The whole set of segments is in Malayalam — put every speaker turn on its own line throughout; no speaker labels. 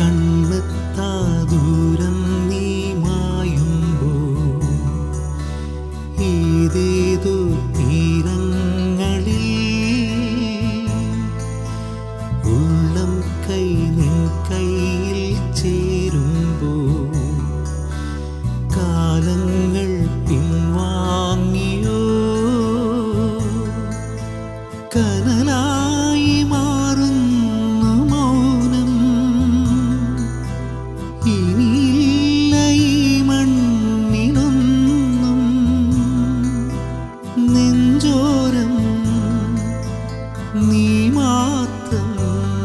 കണ്ണു 你妈的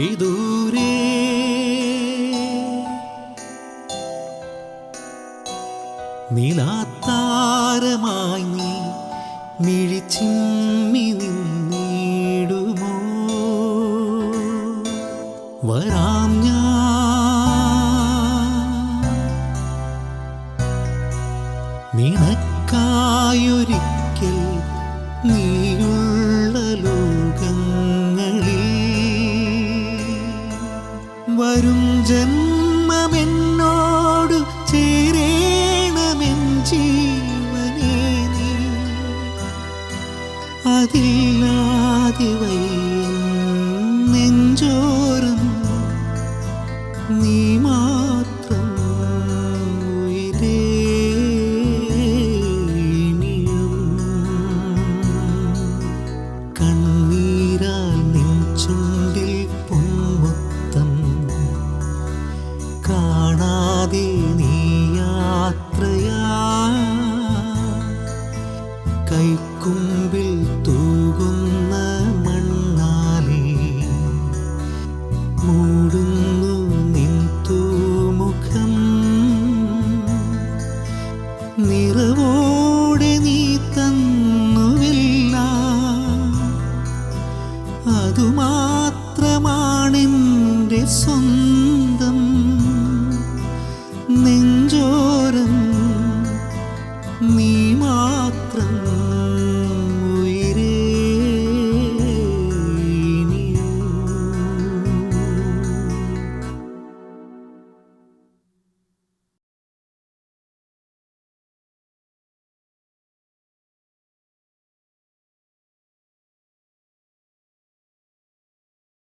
വിദൂരേ നിലാത്താരമായി നീ മിഴിച്ചിമ്മി നിന്നിടുമോ? വരാം ഞാൻ. നിനക്കായൊരിക്കൽ നീ Giderim cennet